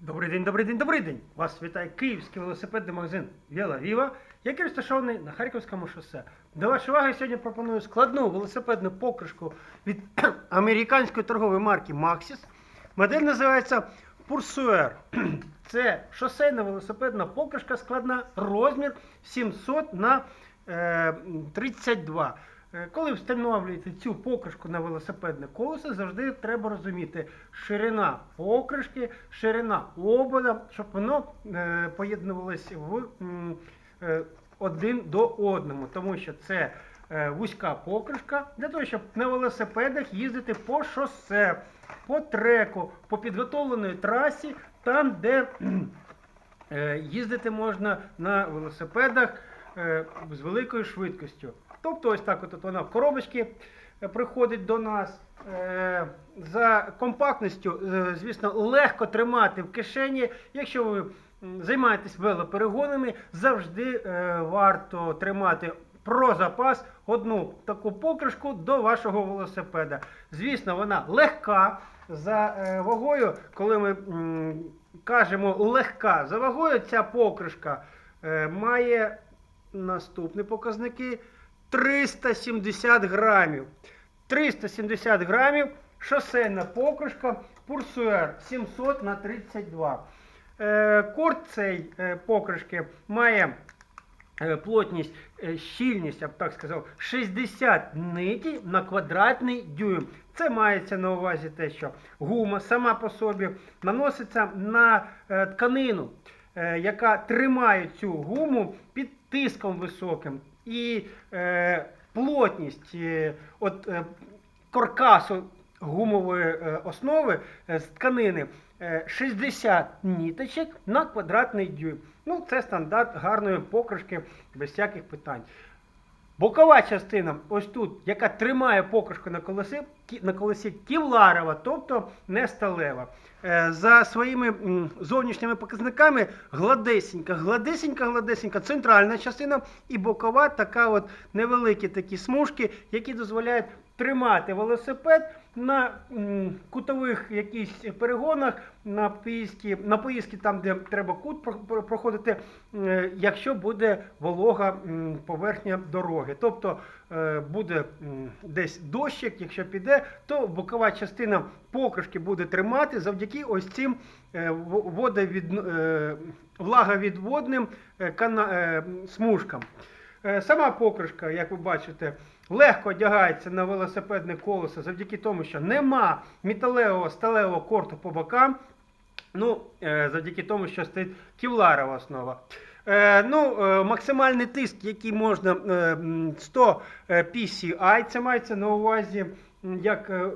Добрий день, добрий день, добрий день! Вас вітає київський велосипедний магазин Віла Віва, який розташований на Харківському шосе. До вашої уваги сьогодні пропоную складну велосипедну покришку від американської торгової марки Maxis. Модель називається Pursuer. Це шосейна велосипедна покришка складна, розмір 700 на е, 32. Е, Коли встановлюєте цю покришку на велосипедне колесо, завжди треба розуміти ширина покришки, ширина обода, щоб воно е, поєднувалося в е, один до одному, тому що це вузька покришка для того, щоб на велосипедах їздити по шосе, по треку, по підготовленій трасі, там, де Їздити можна на велосипедах з великою швидкістю. Тобто ось так от вона в коробочці е, приходить до нас. Е, За компактністю, е, звісно, легко тримати в кишені. Якщо ви займаєтесь велоперегонами, завжди варто тримати про запас одну таку покришку до вашого велосипеда. Звісно, вона легка за вагою, коли ми кажемо легка за вагою, ця покришка має наступні показники 370 грамів. 370 грамів шосейна покришка Pursuer 700 на 32. Е, Корт цей е, покришки має е, плотність, щільність, я б так сказав, 60 нитей на квадратний дюйм. Це мається на увазі те, що гума сама по собі наноситься на тканину, яка тримає цю гуму під тиском високим. І е, плотність е, от, е, каркасу гумової е, основи е, з тканини е, 60 ніточок на квадратний дюйм. Ну, це стандарт гарної покришки без всяких питань. Бокова частина, ось тут, яка тримає покришку на колесі, кі- на колесі ківларова, тобто не сталева. Е, За своїми зовнішніми показниками гладесенька, гладесенька, гладесенька центральна частина і бокова така от невеликі такі смужки, які дозволяють тримати велосипед на кутових якісь перегонах, на поїздки, на поїздки там, де треба кут про- про- проходити, е, якщо буде волога поверхня дороги. Тобто е, буде десь дощик, якщо піде, то бокова частина покришки буде тримати завдяки ось цим е, е, влаговідводним е, смужкам. Сама покришка, як ви бачите, легко одягається на велосипедне колесо завдяки тому, що нема металевого сталевого корту по бокам. Ну, завдяки тому, що стоїть ківларова основа. Ну, максимальний тиск, який можна е, 100 е, PCI, це мається на увазі, як е,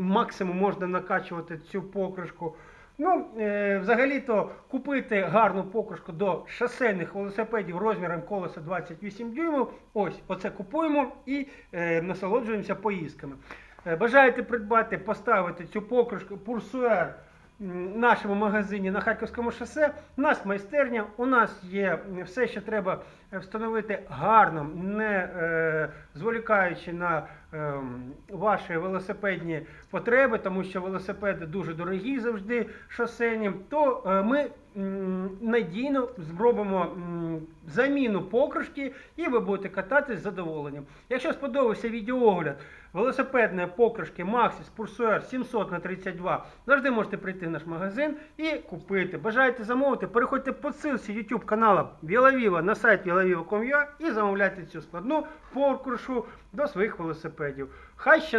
максимум можна накачувати цю покришку. Ну, е, взагалі-то купити гарну покришку до шосейних велосипедів розміром колеса 28 дюймів. Ось, оце купуємо і е, насолоджуємося поїздками. Бажаєте придбати, поставити цю покришку в нашому магазині на Харківському шосе. У нас майстерня, у нас є все, що треба е, встановити гарно, не е, зволікаючи на е, ваші велосипедні потреби, тому що велосипеди дуже дорогі завжди шосейні, то е, ми м, надійно зробимо заміну покришки і ви будете кататись з задоволенням. Якщо сподобався відеоогляд велосипедної покришки Maxis Pursuer 700 на 32, завжди можете прийти в наш магазин і купити. Бажаєте замовити, переходьте по ссылці YouTube каналу Вілавіва на сайт vilaviva.com.ua і замовляйте цю складну покришу до своїх велосипедів. Хай щастить!